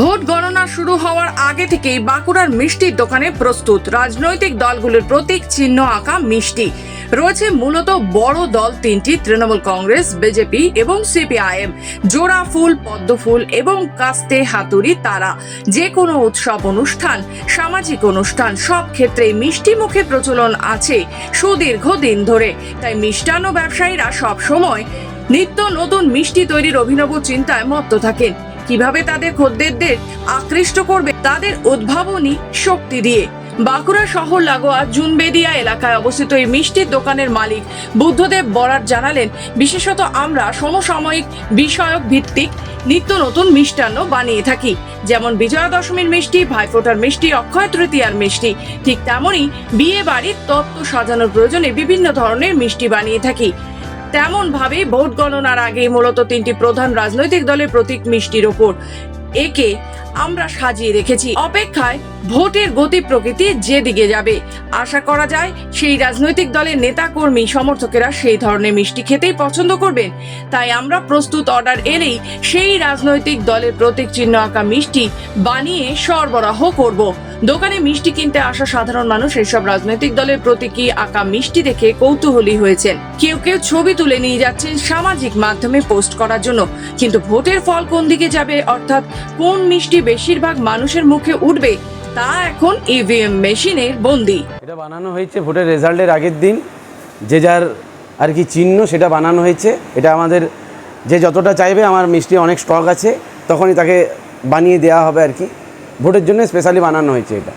Vote গণনা শুরু হওয়ার আগে থেকেই বাঁকুড়ার মিষ্টির দোকানে প্রস্তুত। রাজনৈতিক দলগুলোর প্রতীক চিহ্ন আঁকা মিষ্টি। রয়েছে মূলত বড় দল তিনটি, তৃণমূল কংগ্রেস, বিজেপি এবং সিপিআইএম। জোড়া ফুল, পদ্ম ফুল এবং কাস্তে হাতুড়ি তারা। যে কোনো উৎসব অনুষ্ঠান, সামাজিক অনুষ্ঠান, সব ক্ষেত্রে মিষ্টি মুখে প্রচলন আছে সুদীর্ঘ দিন ধরে। তাই মিষ্টান্ন ব্যবসায়ীরা সব সময় নিত্য নতুন মিষ্টি তৈরির অভিনব চিন্তায় মত্ত থাকেন। কীভাবে তাদের খদ্দেরদের আকৃষ্ট করবে তাদের উদ্ভাবনী শক্তি দিয়ে। বাঁকুড়া শহর লাগোয়া জুনবেদিয়া এলাকায় অবস্থিত এই মিষ্টির দোকানের মালিক বুদ্ধদেব বরার জানালেন, বিশেষত আমরা সমসাময়িক বিষয়ক ভিত্তিক নিত্য নতুন মিষ্টান্ন বানিয়ে থাকি। যেমন বিজয়া দশমীর মিষ্টি, ভাইফোঁটার মিষ্টি, অক্ষয় তৃতীয়ার মিষ্টি, ঠিক তেমনই বিয়ে বাড়ির তত্ত্ব সাজানোর প্রয়োজনে বিভিন্ন ধরনের মিষ্টি বানিয়ে থাকি। তেমন ভাবে ভোট গণনার আগে মূলত তিনটি প্রধান রাজনৈতিক দলের প্রতীক মিষ্টির ওপর। একে আমরা সাজিয়ে রেখেছি। অপেক্ষায় ভোটের গতি প্রকৃতি যেদিকে যাবে। আশা করা যায় সেই রাজনৈতিক দলের নেতা কর্মী সমর্থকেরা সেই ধরনের মিষ্টি খেতেই পছন্দ করবেন। তাই আমরা প্রস্তুত অর্ডার এলেই সেই রাজনৈতিক দলের প্রতীক চিহ্ন আঁকা মিষ্টি বানিয়ে সরবরাহ করব। দোকানে মিষ্টি কিনতে আসা সাধারণ মানুষ এসব রাজনৈতিক দলের প্রতীকী আঁকা মিষ্টি দেখে কৌতূহলী হয়েছেন। কেউ কেউ ছবি তুলে নিয়ে যাচ্ছেন সামাজিক মাধ্যমে পোস্ট করার জন্য। কিন্তু ভোটের ফল কোন দিকে যাবে অর্থাৎ কোন মিষ্টি বেশিরভাগ মানুষের মুখে উঠবে তা এখন ইভিএম মেশিনের বন্দি। এটা বানানো হয়েছে ভোটের রেজাল্টের আগের দিন। যে যার আর কি চিহ্ন সেটা বানানো হয়েছে। এটা আমাদের যে যতটা চাইবে আমার মিষ্টি অনেক স্টক আছে, তখনই তাকে বানিয়ে দেওয়া হবে আর কি। ভোটের জন্য স্পেশালি বানানো হয়েছে এটা।